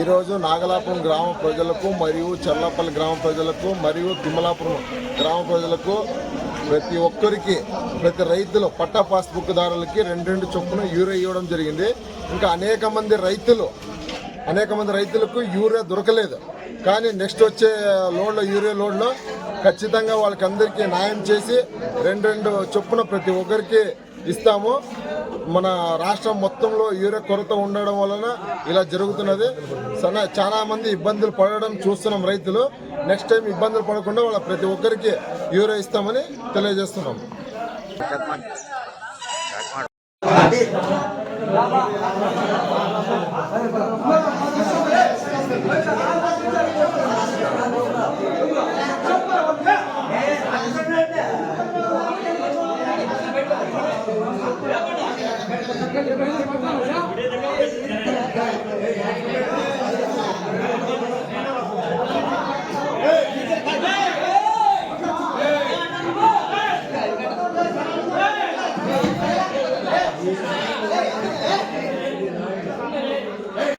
ఈరోజు నాగలాపురం గ్రామ ప్రజలకు మరియు చల్లపల్లి గ్రామ ప్రజలకు మరియు తిమ్మలాపురం గ్రామ ప్రజలకు ప్రతి ఒక్కరికి ప్రతి రైతులు పట్టా పాస్బుక్ దారులకి రెండు రెండు చొప్పున యూరియా ఇవ్వడం జరిగింది. ఇంకా అనేక మంది రైతులు అనేక మంది రైతులకు యూరియా దొరకలేదు. కానీ నెక్స్ట్ వచ్చే లోడ్లో యూరియా లోడ్లో ఖచ్చితంగా వాళ్ళకి అందరికీ న్యాయం చేసి రెండు రెండు చొప్పున ప్రతి ఒక్కరికి ఇస్తాము. మన రాష్ట్రం మొత్తంలో యూరియా కొరత ఉండడం వలన ఇలా జరుగుతున్నది. చాలా మంది ఇబ్బందులు పడడం చూస్తున్నాం రైతులు. నెక్స్ట్ టైం ఇబ్బందులు పడకుండా వాళ్ళ ప్రతి ఒక్కరికి యూరియా ఇస్తామని తెలియజేస్తున్నాం. Thank you.